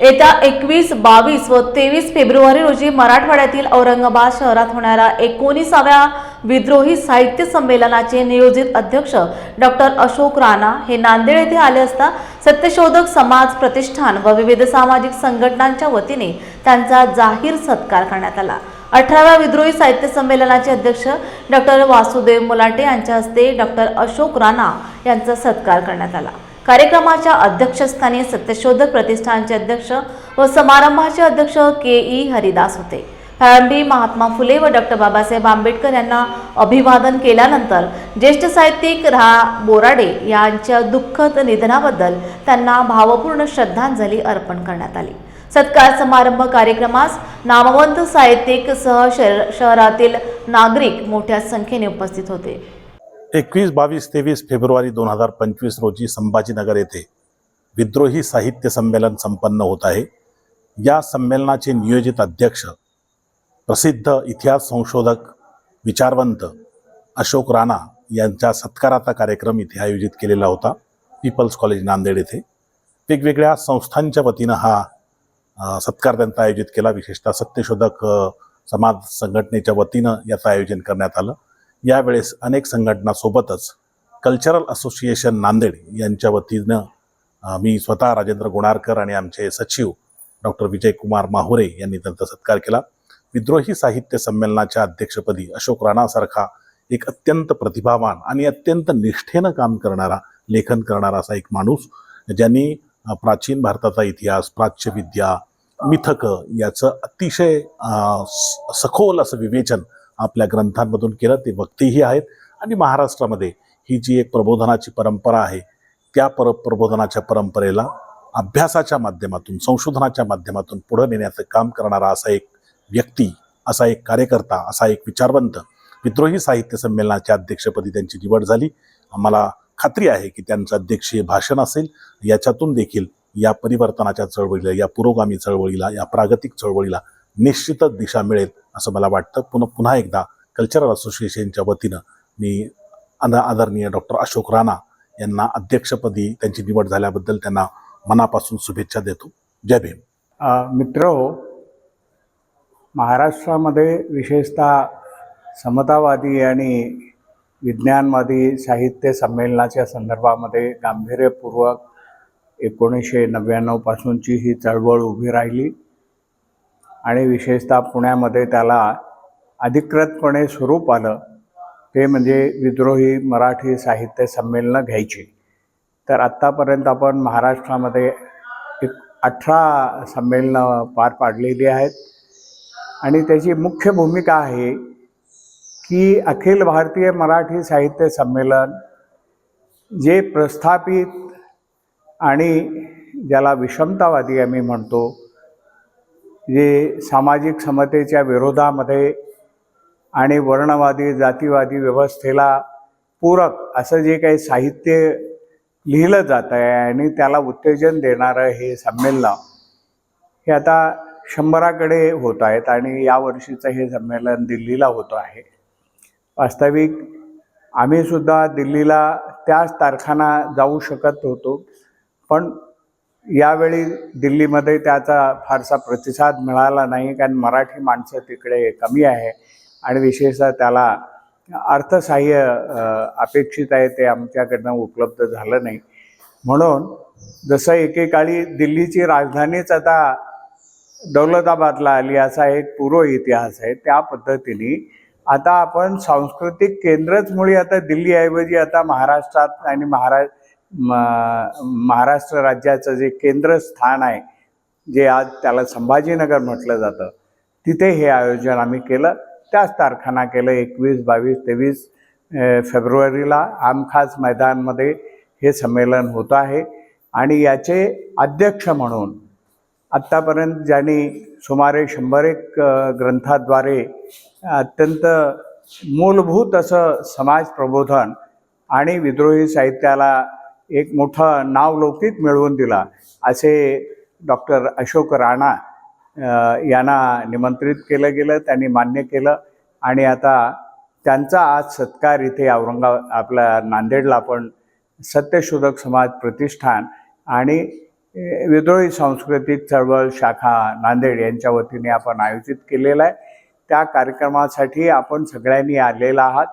येत्या एकवीस बावीस व तेवीस फेब्रुवारी रोजी मराठवाड्यातील औरंगाबाद शहरात होणाऱ्या एकोणीसाव्या विद्रोही साहित्य संमेलनाचे नियोजित अध्यक्ष डॉक्टर अशोक राणा हे नांदेड येथे आले असता सत्यशोधक समाज प्रतिष्ठान व विविध सामाजिक संघटनांच्या वतीने त्यांचा जाहीर सत्कार करण्यात आला. अठराव्या विद्रोही साहित्य संमेलनाचे अध्यक्ष डॉक्टर वासुदेव मुलाटे यांच्या हस्ते डॉक्टर अशोक राणा यांचा सत्कार करण्यात आला. कार्यक्रमाच्या अध्यक्षस्थानी सत्यशोधक प्रतिष्ठानचे अध्यक्ष व समारंभाचे अध्यक्ष के ई हरिदास होते. प्रारंभी महात्मा फुले व डॉक्टर बाबासाहेब आंबेडकर यांना अभिवादन केल्यानंतर ज्येष्ठ साहित्यिक रा. बोराडे यांच्या दुःखद निधनाबद्दल त्यांना भावपूर्ण श्रद्धांजली अर्पण करण्यात आली. सत्कार समारंभ कार्यक्रमास नामवंत साहित्यिक सह शहरातील नागरिक मोठ्या संख्येने उपस्थित होते. एकवीस बावीस तेवीस फेब्रुवारी दोन हजार पंचवीस रोजी संभाजीनगर येथे विद्रोही साहित्य संमेलन संपन्न होत आहे. या संमेलनाचे नियोजित अध्यक्ष प्रसिद्ध इतिहास संशोधक विचारवंत अशोक राणा यांच्या सत्काराचा कार्यक्रम इथे आयोजित केलेला होता पीपल्स कॉलेज नांदेड येथे. वेगवेगळ्या संस्थांच्या वतीनं हा सत्कार त्यांचा आयोजित केला. विशेषतः सत्यशोधक समाज संघटनेच्या वतीनं याचं आयोजन करण्यात आलं. यावेळेस अनेक संघटनासोबतच कल्चरल असोसिएशन नांदेड यांच्या वतीनं मी स्वतः राजेंद्र गुणारकर आणि आमचे सचिव डॉक्टर विजयकुमार माहुरे यांनी त्यांचा सत्कार केला. विद्रोही साहित्य संमेलनाच्या अध्यक्षपदी अशोक राणासारखा एक अत्यंत प्रतिभावान आणि अत्यंत निष्ठेनं काम करणारा लेखन करणारा असा एक माणूस ज्यांनी प्राचीन भारताचा इतिहास प्राच्यविद्या मिथकं याचं अतिशय स- सखोल असं विवेचन आपल्या ग्रंथांमधून केलं ते वक्तीही आहेत. आणि महाराष्ट्रामध्ये ही जी एक प्रबोधनाची परंपरा आहे त्या पर प्रबोधनाच्या परंपरेला अभ्यासाच्या माध्यमातून संशोधनाच्या माध्यमातून पुढं नेण्याचं काम करणारा असा एक व्यक्ती असा एक कार्यकर्ता असा एक विचारवंत विद्रोही साहित्य संमेलनाच्या अध्यक्षपदी त्यांची निवड झाली. आम्हाला खात्री आहे की त्यांचं अध्यक्षीय भाषण असेल. याच्यातून देखील या परिवर्तनाच्या चळवळीला या पुरोगामी चळवळीला या प्रागतिक चळवळीला निश्चितच दिशा मिळेल. असं मला वाटतं. पुन्हा पुन्हा एकदा कल्चरल असोसिएशनच्या वतीनं मी आद आदरणीय डॉक्टर अशोक राणा यांना अध्यक्षपदी त्यांची निवड झाल्याबद्दल त्यांना मनापासून शुभेच्छा देतो. जय भीम. मित्र हो महाराष्ट्रामध्ये विशेषतः समतावादी आणि विज्ञानवादी साहित्य संमेलनाच्या संदर्भामध्ये गांभीर्यपूर्वक एकोणीसशे नव्याण्णवपासूनची ही चळवळ उभी राहिली. आणि विशेषतः पुण्यामध्ये त्याला अधिकृतपणे स्वरूप आलं ते म्हणजे विद्रोही मराठी साहित्य संमेलनं घ्यायची. तर आत्तापर्यंत आपण महाराष्ट्रामध्ये एक अठरा संमेलनं पार पाडलेली आहेत. आणि त्याची मुख्य भूमिका आहे की अखिल भारतीय मराठी साहित्य संमेलन जे प्रस्थापित आणि ज्याला विषमतावादी आम्ही म्हणतो जे सामाजिक समतेच्या विरोधामध्ये आणि वर्णवादी जातीवादी व्यवस्थेला पूरक असं जे काही साहित्य लिहिलं जात आहे आणि त्याला उत्तेजन देणारं हे संमेलन हे आता शंभराकडे होत आहेत आणि यावर्षीचं हे संमेलन दिल्लीला होतं आहे. वास्तविक आम्हीसुद्धा दिल्लीला त्याच तारखांना जाऊ शकत होतो पण यावेळी दिल्लीमध्ये त्याचा फारसा प्रतिसाद मिळाला नाही कारण मराठी माणसं तिकडे कमी आहे. आणि विशेषतः त्याला अर्थसाह्य अपेक्षित आहे ते आमच्याकडनं उपलब्ध झालं नाही. म्हणून जसं एकेकाळी दिल्लीची राजधानीच आता दौलताबादला आली असा एक पूर्व इतिहास आहे. त्या पद्धतीने आता आपण सांस्कृतिक केंद्रच मुळी आता दिल्लीऐवजी आता महाराष्ट्रात आणि महाराष्ट्र महाराष्ट्र राज्याचं जे केंद्रस्थान आहे जे आज त्याला संभाजीनगर म्हटलं जातं तिथे हे आयोजन आम्ही केलं. त्याच तारखाना केलं एकवीस बावीस तेवीस फेब्रुवारीला आमखास मैदानमध्ये हे संमेलन होतं आहे. आणि याचे अध्यक्ष म्हणून आत्तापर्यंत ज्यांनी सुमारे शंभर एक ग्रंथाद्वारे अत्यंत मूलभूत असं समाज प्रबोधन आणि विद्रोही साहित्याला एक मोठं नावलौकिक मिळवून दिला. असे डॉक्टर अशोक राणा यांना निमंत्रित केलं गेलं त्यांनी मान्य केलं आणि आता त्यांचा आज सत्कार इथे औरंगाबाद आपल्या नांदेडला आपण सत्यशोधक समाज प्रतिष्ठान आणि विद्रोही सांस्कृतिक चळवळ शाखा नांदेड यांच्या वतीने आपण आयोजित केलेला आहे. त्या कार्यक्रमासाठी आपण सगळ्यांनी आलेला आहात.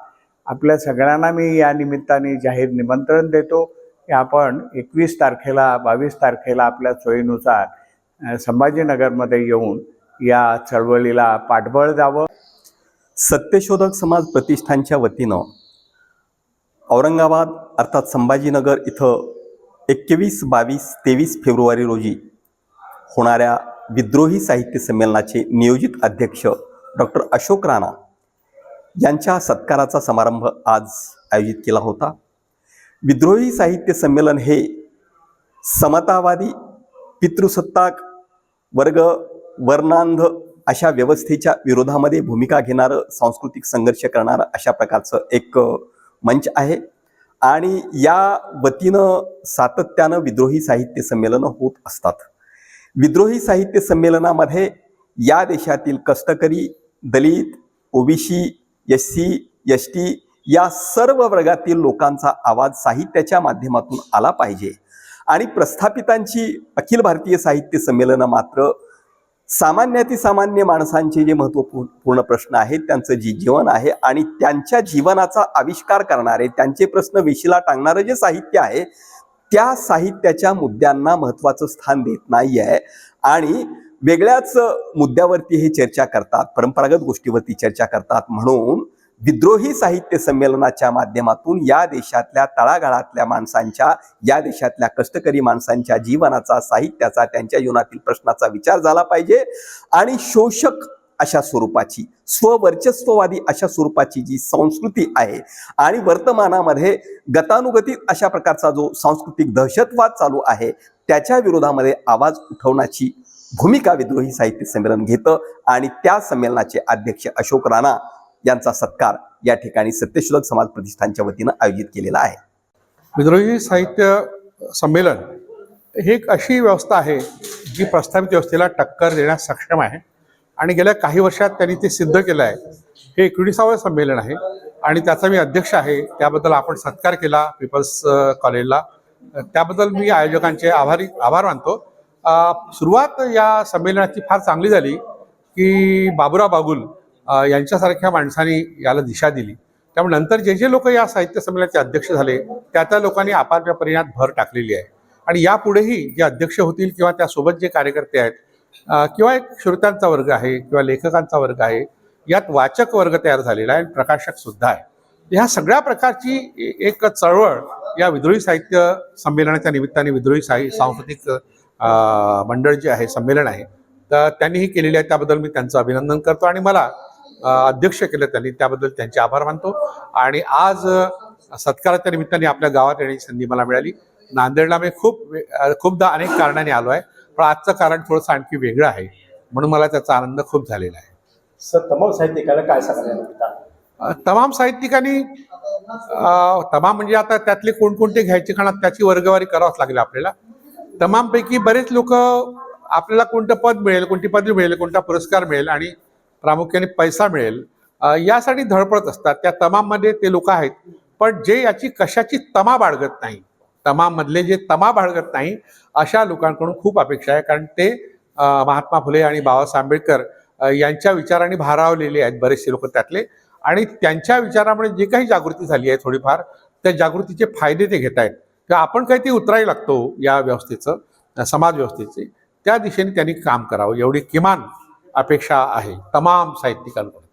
आपल्या सगळ्यांना मी या निमित्ताने जाहीर निमंत्रण देतो. की आपण एकवीस तारखेला बावीस तारखेला आपल्या सोयीनुसार संभाजीनगरमध्ये येऊन या चळवळीला पाठबळ द्यावं. सत्यशोधक समाज प्रतिष्ठानच्या वतीनं औरंगाबाद अर्थात संभाजीनगर इथं एकवीस बावीस तेवीस फेब्रुवारी रोजी होणाऱ्या विद्रोही साहित्य संमेलनाचे नियोजित अध्यक्ष डॉक्टर अशोक राणा यांच्या सत्काराचा समारंभ आज आयोजित केला होता. विद्रोही साहित्य संमेलन हे समतावादी पितृसत्ताक वर्ग वर्णांध अशा व्यवस्थेच्या विरोधामध्ये भूमिका घेणारं सांस्कृतिक संघर्ष करणारं अशा प्रकारचं एक मंच आहे. आणि या वतीनं सातत्यानं विद्रोही साहित्य संमेलनं होत असतात. विद्रोही साहित्य संमेलनामध्ये या देशातील कष्टकरी दलित OBC S C S T या सर्व वर्गातील लोकांचा आवाज साहित्याच्या माध्यमातून आला पाहिजे. आणि प्रस्थापितांची अखिल भारतीय साहित्य संमेलनं मात्र सामान्यातिसामान्य माणसांचे जे महत्त्वपूर्ण प्रश्न आहेत त्यांचं जी जीवन आहे आणि त्यांच्या जीवनाचा आविष्कार करणारे त्यांचे प्रश्न वेशीला टांगणारं जे साहित्य आहे त्या साहित्याच्या मुद्द्यांना महत्त्वाचं स्थान देत नाही आहे आणि वेगळ्याच मुद्द्यावरती हे चर्चा करतात परंपरागत गोष्टीवरती चर्चा करतात म्हणून विद्रोही साहित्य संमेलनाच्या माध्यमातून या देशातल्या तळागाळातल्या माणसांच्या या देशातल्या कष्टकरी माणसांच्या जीवनाचा साहित्याचा त्यांच्या जीवनातील प्रश्नाचा विचार झाला पाहिजे. आणि शोषक अशा स्वरूपाची स्ववर्चस्ववादी अशा स्वरूपाची जी संस्कृती आहे आणि वर्तमानामध्ये गतानुगतीत अशा प्रकारचा जो सांस्कृतिक दहशतवाद चालू आहे त्याच्या विरोधामध्ये आवाज उठवण्याची भूमिका विद्रोही साहित्य संमेलन घेतं. आणि त्या संमेलनाचे अध्यक्ष अशोक राणा यांचा सत्कार या ठिकाणी सत्यशोधक समाज प्रतिष्ठानच्या वतीनं आयोजित केलेला आहे. विद्रोही साहित्य संमेलन ही एक अशी व्यवस्था आहे जी प्रस्थापित व्यवस्थेला टक्कर देण्यास सक्षम आहे. आणि गेल्या काही वर्षात त्यांनी ते सिद्ध केलं आहे. हे एकोणीसावं संमेलन आहे आणि त्याचा मी अध्यक्ष आहे. त्याबद्दल आपण सत्कार केला पीपल्स कॉलेजला. त्याबद्दल मी आयोजकांचे आभारी आभार मानतो. सुरुवात या संमेलनाची फार चांगली झाली की बाबुराव बागुल यांच्यासारख्या माणसांनी याला दिशा दिली. त्यामुळे नंतर जे जे लोक या साहित्य संमेलनाचे अध्यक्ष झाले त्या त्या लोकांनी आपापल्या परिणात भर टाकलेली आहे. आणि यापुढेही जे अध्यक्ष होतील किंवा त्यासोबत जे कार्यकर्ते आहेत किंवा एक श्रोत्यांचा वर्ग आहे किंवा लेखकांचा वर्ग आहे यात वाचक वर्ग तयार झालेला आहे आणि प्रकाशक सुद्धा आहे. ह्या सगळ्या प्रकारची एक चळवळ या विद्रोही साहित्य संमेलनाच्या निमित्ताने विद्रोही साहि सांस्कृतिक मंडळ जे आहे संमेलन आहे तर त्यांनीही केलेली आहे. त्याबद्दल मी त्यांचं अभिनंदन करतो. आणि मला अध्यक्ष केलं त्यांनी त्याबद्दल त्यांचे आभार मानतो. आणि आज सत्काराच्या निमित्ताने आपल्या गावात येण्याची संधी मला मिळाली. नांदेडला मी खूप खूपदा अनेक कारणाने आलो आहे पण आजचं कारण थोडंसं आणखी वेगळं आहे. म्हणून मला त्याचा आनंद खूप झालेला आहे. सर तमाम साहित्यिकाला काय सांगायला तमाम साहित्यिकांनी तमाम म्हणजे आता त्यातले कोणकोणते घ्यायचे कारण त्याची वर्गवारी करावंच लागेल आपल्याला. तमामपैकी बरेच लोक आपल्याला कोणतं पद मिळेल कोणती पदवी मिळेल कोणता पुरस्कार मिळेल आणि प्रामुख्याने पैसा मिळेल. यासाठी धडपडत असतात. त्या तमाममध्ये ते लोक आहेत. पण जे याची कशाची तमा बाळगत नाही तमाममधले जे तमा बाळगत नाही अशा लोकांकडून खूप अपेक्षा आहे. कारण ते महात्मा फुले आणि बाबासाहेब आंबेडकर यांच्या विचारांनी भारावलेले आहेत बरेचसे लोक त्यातले. आणि त्यांच्या विचारामुळे जे काही जागृती झाली आहे थोडीफार त्या जागृतीचे फायदे ते घेत आहेत. किंवा आपण काही ते उतरायला लागतो या व्यवस्थेचं समाज व्यवस्थेचे. त्या दिशेने त्यांनी काम करावं. एवढी किमान अपेक्षा आहे. तमाम साहित्यिकांकडून.